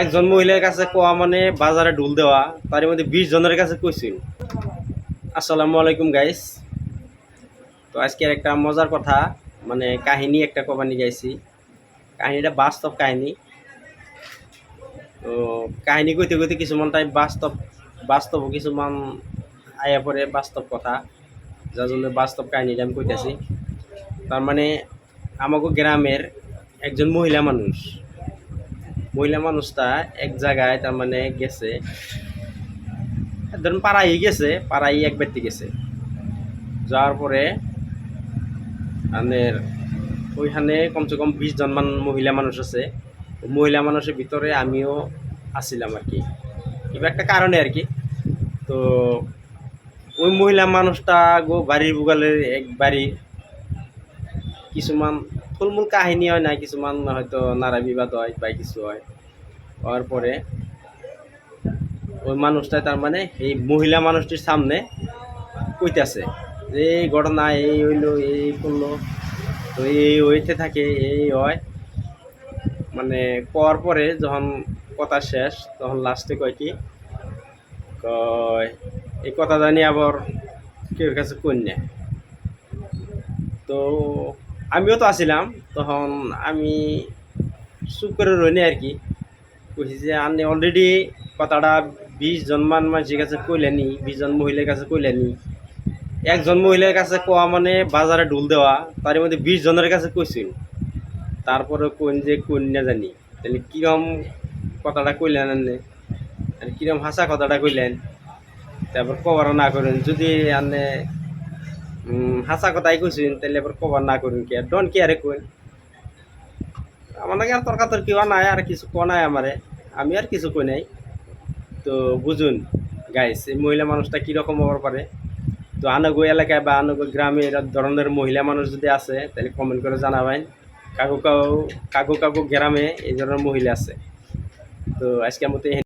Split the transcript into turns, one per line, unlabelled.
একজন মহিলার কাছে কোয়া মানে বাজারে ঢুল দেওয়া তার মধ্যে বিশ জনের কাছে কইছিল। আসসালামু আলাইকুম গাইস তো আজকের একটা মজার কথা মানে কাহিনী, একটা কবানি গাইছি। কাহিনীটা বাস্তব কাহিনী। তো কাহিনী কইতে কইতে কিছুমান টাইপ বাস্তব বাস্তব কিছুমান আয়া পরে বাস্তব কথা, যার জন্য বাস্তব কাহিনীটা আমি কইতাছি। তার মানে আমাকে গ্রামের একজন মহিলা মানুষ। মহিলা মানুষটা এক জায়গায় তার মানে গেছে। ধরুন পাড়াই গেছে পাড়াই এক ব্যক্তি গেছে। যাওয়ার পরে আমাদের ওইখানে কমসে কম বিশ জন মান মহিলা মানুষ আছে। মহিলা মানুষের ভিতরে আমিও আছিলাম আর কি। কিবা একটা কারণে আর কি। তো ওই মহিলা মানুষটা গো বাড়ির বুগালের এক বাড়ি কিছুমান থুলমূল কাহিনী হয় না, কিছুমান হয়তো নারা বিবাদ হয় বা কিছু হয়। হওয়ার পরে ওই মানুষটা তার মানে এই মহিলা মানুষটির সামনে কইতাছে যে, এই ঘটনা এই হইল, এই করল, তো এই হইতে থাকে, এই হয়। মানে করার পরে যখন কথা শেষ, তখন লাস্টে কয় কি, কয়, এই কথা জানি আবার কেউ কাছে কন্যা তো আমিও তো আছিলাম তখন আমি চুপ করে রইনি আর কি। কইছি যে আপনি অলরেডি কথাটা বিশ জন মান মানুষের কাছে কইলেনি বিশ জন মহিলার কাছে কইলেনি একজন মহিলার কাছে কোয়া মানে বাজারে ঢুল দেওয়া তার মধ্যে বিশ জনের কাছে কইছিল। তারপরে কোন যে কোন না জানি। তাহলে কিরম কথাটা কইলেন আর কিরম হাসা কথাটা কইলেন? তারপর কভার না করেন। যদি উম, হাসা কথাই কইছেন তাহলে এবার কভার না করুন কি ডন কি আরে কইন আমার নাকি আর তর্কা তর্কি নাই আর কিছু কোয়া নাই আমারে আমি আর কিছু কই নাই। তো বুঝুন গাইস এই মহিলা মানুষটা কীরকম হবার পারে তো আনগো এলাকায় বা আনগো গ্রামে এর ধরনের মহিলা মানুষ যদি আছে তাহলে কমেন্ট করে জানাবেন কাকু কাকু কাকু কাকু গ্রামে এই ধরনের মহিলা আছে। তো আজকের মতো